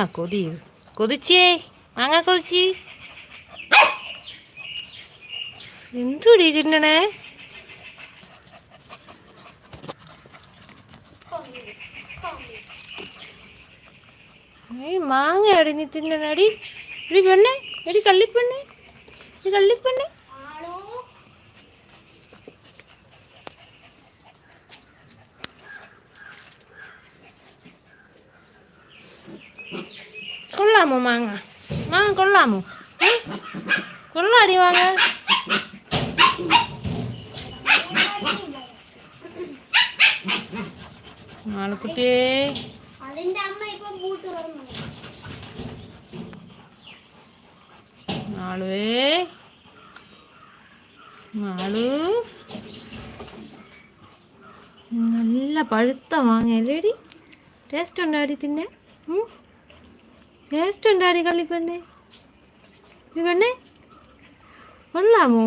ആ കൊതി. കൊതിച്ചേ? മാങ്ങ കൊതിച്ചി? എന്തുടി ചിന്നണേ ഏയ് മാങ്ങ അടി നീ തിന്നണടി. എടി പെണ്ണെ എടി കള്ളിപ്പെണ്ണെ ഒരു കള്ളിപ്പെണ്ണെ. കൊള്ളാമോ മാങ്ങ മാങ്ങ കൊള്ളാമോ ഉം? കൊള്ളാടി മാങ്ങ ആൾക്കുട്ടിയേ അതിന്റെ അമ്മ ഇപ്പൊ പൂട്ട് തുറന്നു മാളുവേ മാളു നല്ല പഴുത്ത മാങ്ങയല്ലേടി ടേസ്റ്റ് ഉണ്ടാടി തിന്നെ ടേസ്റ്റ് കള്ളിപ്പെണ്ണേ പെണ്ണെ. കൊള്ളാമോ?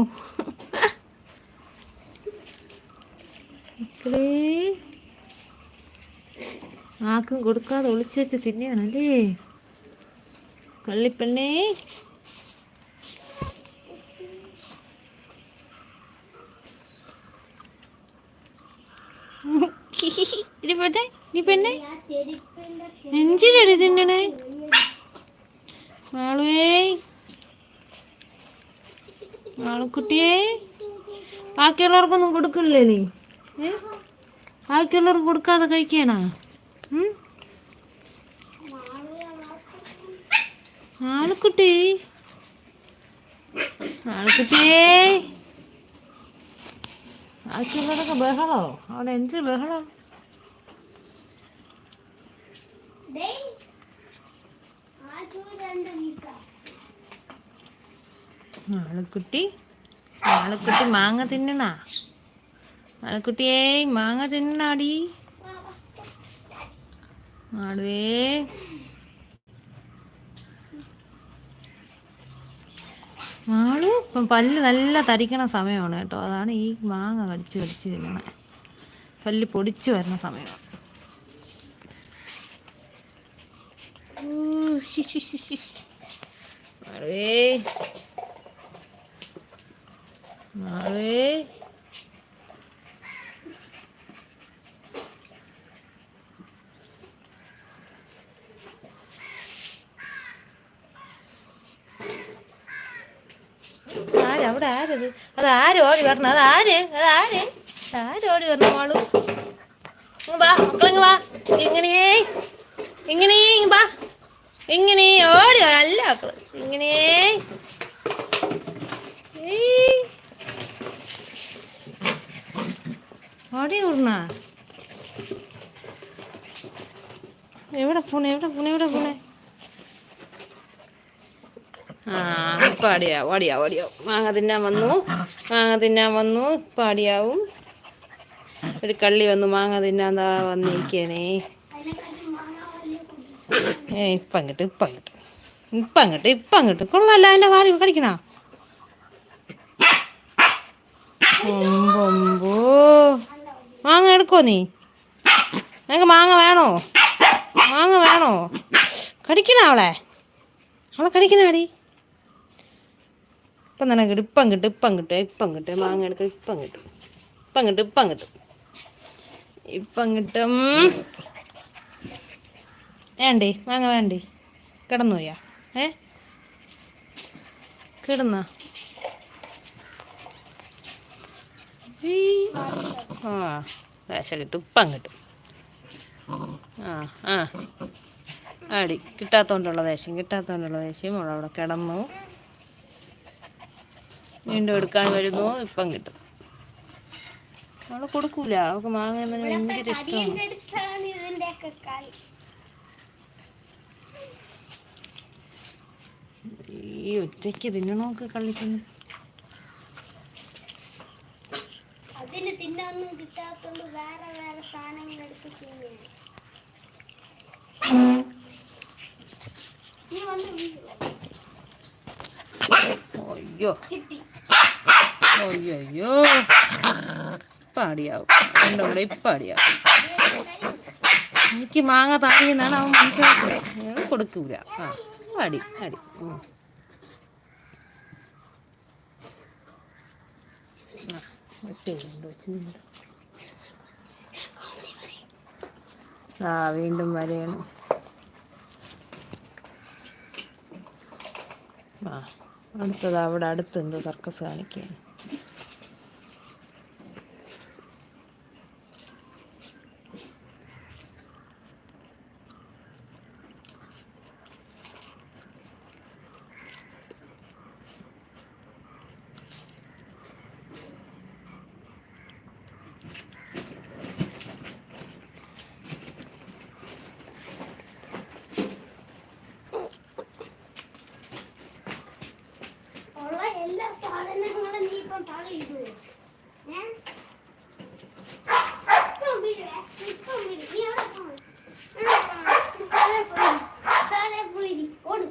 മക്കളേ ആർക്കും കൊടുക്കാതെ ഒളിച്ച് വെച്ച് തിന്നെയാണല്ലേ? കള്ളിപ്പെണ്ണേ ഇനി പെണ്ണേ. നീ പെണ്ണേ. ചെരുപ്പിന്റെ തിന്നണേ. മാളുവേ. മാളുക്കുട്ടിയെ. ബാക്കിയുള്ളവർക്കൊന്നും കൊടുക്കില്ലേ നീ? ഏ? ബാക്കിയുള്ളവർക്ക് കൊടുക്കാതെ കഴിക്കണ? ആളുക്കുട്ടി ആളുക്കുട്ടിയേ ബാക്കിയുള്ളവരൊക്കെ ബഹളോ? അവിടെ എന്ത് ബഹളം? ആളുക്കുട്ടി ആളുക്കുട്ടി മാങ്ങ തിന്നണാ? മാളക്കുട്ടിയേ മാങ്ങ തിന്നണാടി. ആടുവേ ആളു ഇപ്പം പല്ല് നല്ല തരിക്കണ സമയമാണ് കേട്ടോ. അതാണ് ഈ മാങ്ങ കടിച്ച് കടിച്ച് തിന്നണേ. പല്ല് പൊടിച്ചു വരുന്ന സമയം ആടുവേ ആര്? അവിടെ ആരത്? അത് ആര് ഓടി വരണം? അത് ആര്? അത് ആര്? ആര് ഓടി വരണം മോളു? വാ മക്കളിങ് വാ. ഇങ്ങനെ ഇങ്ങനെ ഇങ്ങ് വാ. ഇങ്ങനെ ഓടി നല്ല മക്കൾ ഇങ്ങനെ. ഓടി വിടണ എവിടെ പോണേ എവിടെ പോണേ എവിടെ പോണേ? ആ ഇപ്പം അടിയാവും അടിയാവും അടിയാവും. മാങ്ങ തിന്നാൻ വന്നു മാങ്ങ തിന്നാൻ വന്നു ഇപ്പം അടിയാവും. ഒരു കള്ളി വന്നു മാങ്ങ തിന്നാൻ വന്നിരിക്കണേ അതിനെക്കാട്ടി മാങ്ങ വലിയ കുടി ഏ ഇപ്പം അങ്ങോട്ട് ഇപ്പം അങ്ങോട്ട് ഇപ്പം അങ്ങോട്ട് ഇപ്പം അങ്ങോട്ട് കൊള്ളാല്ല എന്റെ വാരി കടിക്കണ ഒമ്പൊമ്പോ മാങ്ങ എടുക്കോ നീ? നിനക്ക് മാങ്ങ വേണോ? മാങ്ങ വേണോ? കടിക്കണ അവളെ? അവളെ കടിക്കണാടി ഇപ്പം തന്നെ കിട്ടും ഇപ്പം കിട്ടും ഇപ്പം കിട്ടും ഇപ്പം കിട്ടും മാങ്ങ എടുക്ക ഇപ്പം കിട്ടും ഇപ്പം കിട്ടും ഇപ്പം കിട്ടും ഇപ്പം കിട്ടും വേണ്ടേ? വാങ്ങ വേണ്ടേ? കിടന്നു പോയാ. ഏ? കിടന്ന? ആ വേശ കിട്ടും ഇപ്പം കിട്ടും. ആ ആ. ആടി കിട്ടാത്തോണ്ടുള്ള ദേഷ്യം കിട്ടാത്തോണ്ടുള്ള ദേഷ്യം അവിടെ അവിടെ കിടന്നു. വീണ്ടും എടുക്കാൻ വരുന്നു ഇപ്പം കിട്ടും. അവിടെ കൊടുക്കൂല അവൾക്ക് മാങ്ങ ഭയങ്കര ഇഷ്ടമാണ്. ഈ ഒറ്റയ്ക്ക് തിന്നണോക്ക് കളിക്കുന്നു അതിന് തിന്നാനൊന്നും കിട്ടാത്തോണ്ട് വേറെ വേറെ സാധനങ്ങൾ എടുത്ത് അയ്യോ. അയ്യോ അടിയാവും രണ്ടും കൂടെ ഇപ്പം എനിക്ക് മാങ്ങ താടിയെന്നാണ് അവൻ മനസ്സിലാക്കുന്നത്. ഞങ്ങൾ കൊടുക്കൂല. ആ പാടി അടി ഉം. ആ, ഒറ്റ കൊണ്ട് വെച്ച് നിന്നു. ആ വീണ്ടും വരയാണ് ആ അടുത്തത് അവിടെ അടുത്ത് എന്തോ സർക്കസ് കാണിക്കുകയാണ് എല്ലാ സാധനങ്ങളും നീ ഇപ്പം തള്ളിയിടുവോ ഏഹ് ഇപ്പം വിടുവേ ഇപ്പം വിടും. നീ എവിടെ പോയി. താഴെ പോയി താഴെ പോയി. ഓടും.